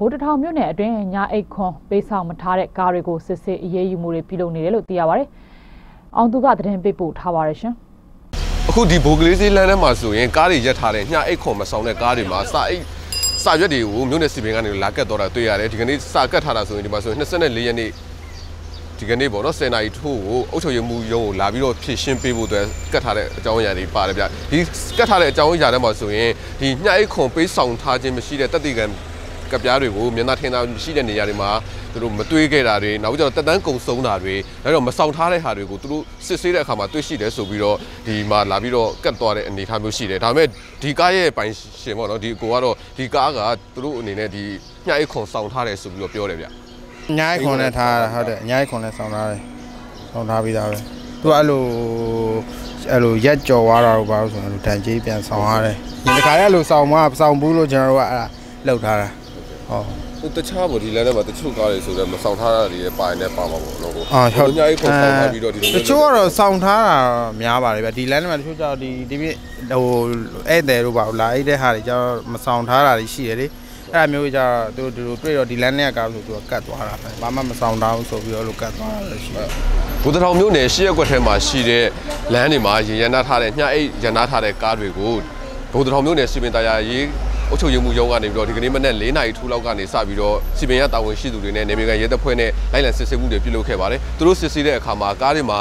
ဗိုလ်တထောင်မြို့နယ်အတွင်းညာအိတ်ခွန်ပေးဆောင်မထားတဲ့ကားတွေကိုစစ်ဆေးအရေးယူမှုတွေပြုလုပ်နေတယ်လို့သိရပါတယ်။အောင်သူကသတင်းပေးပို့ထားပါတယ်ရှင်။အခုဒီဘိုကလေးစေးလမ်းထဲမှာဆိုရင်ကားတွေရက်ထားတဲ့ညအိတ်ခွန်မဆောင်တဲ့ကားတွေမှာစာအိတ်စာရွက်တွေကိုမြို့နယ်စီပင်ကနေလာကတ်တော့တာတွေ့ရတယ်ဒီကနေ့စာကတ်ထားတာဆိုရင်ဒီမှာဆိုရင်24ရက်နေ့ဒီကနေ့ပေါ့နော်10နာရီထိုးကိုအုပ်ချုပ်ရေးမှူးရုံးကိုလာပြီးတော့ဖြည့်ရှင်းပေးဖို့အတွက်ကတ်ထားတဲ့အကြောင်းအရာတွေပါတယ်ဗျဒီကတ်ထားတဲ့အကြောင်းအရာတွေမှာဆိုရင်ဒီညအိတ်ခွန်ပေးဆောင်ထားခြင်းမရှိတဲ့တက်တိကံ ကပြားတွေကိုမျက်နှာထင်သာရှိတဲ့နေရာတွေမှာသူတို့မတွေးခဲ့တာတွေနောက်ပြီးတော့တက်တန်းကုံဆုံးတာတွေနောက်တော့မဆောင်ထားတဲ့ဟာတွေကိုသူတို့စစ်ဆေးတဲ့အခါမှာတွေ့ရှိတယ်ဆိုပြီးတော့ဒီမှာလာပြီးတော့ကတ်သွားတဲ့အနေအထားမျိုးရှိတယ်ဒါပေမဲ့ဒီကားရဲ့ပိုင်ရှင်ပေါ့နော်ဒီကိုကတော့ဒီကားကသူတို့အနေနဲ့ဒီညအိတ်ခွန်ဆောင်ထားတယ်ဆိုပြီးတော့ပြောတယ်ဗျအညာခွန်နဲ့ထားတာဟုတ်တယ်အညာခွန်နဲ့ဆောင်းထားတယ်ဆောင်းထားပြီးသားပဲသူကအဲ့လိုအဲ့လိုရက်ကြော်သွားတာတော့ဘာလို့ဆိုရင်အဲ့လိုတန်ကြီးပြန်ဆောင်းရတယ်ဒီတစ်ခါလည်းအဲ့လိုဆောင်းမဆောင်းဘူးလို့ကျွန်တော်တို့ကအဲ့ဒါလောက်ထားတာ ဟုတ်ဟိုတခြားပေါ့ဒီလမ်းထဲမှာတချို့ကားတွေဆိုတော့မဆောင်ထားတာတွေလည်းပါရင်လည်းပါမှာပေါ့နော်ကိုအာဟုတ်ညအိတ်ခွန်ဆောင်ထားပြီးတော့ဒီလိုတချို့ကတော့ဆောင်းထားတာများပါတယ်ဗျဒီလမ်းထဲမှာတချို့ကျတော့ဒီဒီပြဟိုဧည့်သည်တို့ပါဘူးလာအိတ်တဲ့ဟာတွေကျတော့မဆောင်းထားတာတွေရှိတယ်လေအဲ့ဒါမျိုးကျတော့သူတို့တွေ့တော့ဒီလမ်းနဲ့ကားဆိုသူကကတ်သွားတာပဲဘာမှမဆောင်းထားဘူးဆိုပြီးတော့လို့ကတ်သွားတာလည်းရှိတယ်ဘုဒ္ဓထောင်မြို့နယ်ရှေ့ရက်ကွက်ထဲမှာရှိတဲ့လမ်းတွေမှာရေရန်နာထားတဲ့ညအိတ်ရန်နာထားတဲ့ကားတွေကိုဘုဒ္ဓထောင်မြို့နယ်စီပင်တရားရေး အုပ်ချုပ်ရေးမှူးရုံးကနေပြီးတော့ဒီကနေ့မနက်၄နာရီထူလောက်ကနေစပြီးတော့စီပင်ရတာဝန်ရှိသူတွေနဲ့နေမြေကန်ရဲတပ်ဖွဲ့နဲ့လိုက်လံစစ်ဆေးမှုတွေပြုလုပ်ခဲ့ပါတယ်။သူတို့စစ်ဆေးတဲ့အခါမှာကားတွေမှာ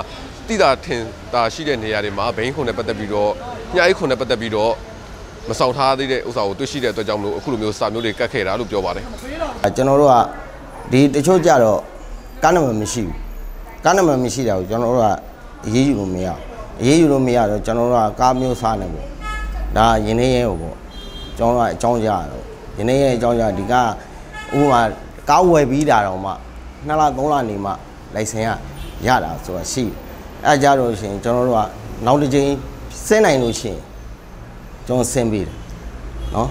တိတာထင်တာရှိတဲ့နေရာတွေမှာဘိန်းခုန်နဲ့ပတ်သက်ပြီးတော့ညအိတ်ခုန်နဲ့ပတ်သက်ပြီးတော့မဆောင်ထားသေးတဲ့ဥစ္စာကိုတွေ့ရှိတဲ့အတွက်ကြောင့်မလို့အခုလိုမျိုးစာမျိုးတွေကတ်ခဲ့တာလို့ပြောပါတယ်။ကျွန်တော်တို့ကဒီတချို့ကြတော့ကားနံပါတ်မရှိဘူးကားနံပါတ်မရှိတာကိုကျွန်တော်တို့ကအရေးယူလို့မရဘူးအရေးယူလို့မရတော့ကျွန်တော်တို့ကကားမျိုးစားနေပေါ့ဒါရင်းနေရဲပေါ့ ကျွန်တော်တို့ကအကြောင်းကြားရတော့ရင်းနေရဲအကြောင်းကြားဒီကဥပမာကားဝယ်ပြီးတာတော့မှ2လ3လနေမှလိုင်စင်ကရတာဆိုတာရှိတယ်အဲကြတော့ရှင်ကျွန်တော်တို့ကနောက်တစ်ချိန်စင်းနိုင်လို့ရှိရင်ကျွန်တော်ဆင်းပြီးတယ်နော်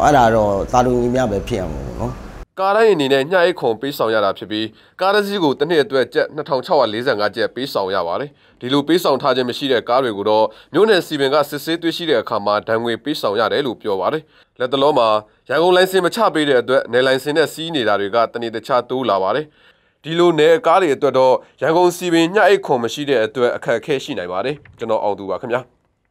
အဲ့ဒါတော့တာလူညီမြပဲဖြစ်အောင်လို့နော် ကားတိုင်းအနေနဲ့ညအိတ်ခွန်ပေးဆောင်ရတာဖြစ်ပြီးကားတစ်စီးကိုတစ်နှစ်အတွက်ကျပ်2645ကျပ်ပေးဆောင်ရပါတယ်ဒီလိုပေးဆောင်ထားခြင်းမရှိတဲ့ကားတွေကိုတော့မြို့နယ်စီပင်ကစစ်ဆေးတွေ့ရှိတဲ့အခါမှာဒဏ်ငွေပေးဆောင်ရတယ်လို့ပြောပါတယ်လက်တလုံးမှာရန်ကုန်လိုင်စင်မချပေးတဲ့အတွက်နယ်လိုင်စင်နဲ့စီးနေတာတွေကတနေ့တခြားတိုးလာပါတယ်ဒီလိုနယ်ကားတွေအတွက်တော့ရန်ကုန်စီပင်ညအိတ်ခွန်မရှိတဲ့အတွက်အခက်အခဲရှိနိုင်ပါတယ်ကျွန်တော်အောင်သူပါခင်ဗျာ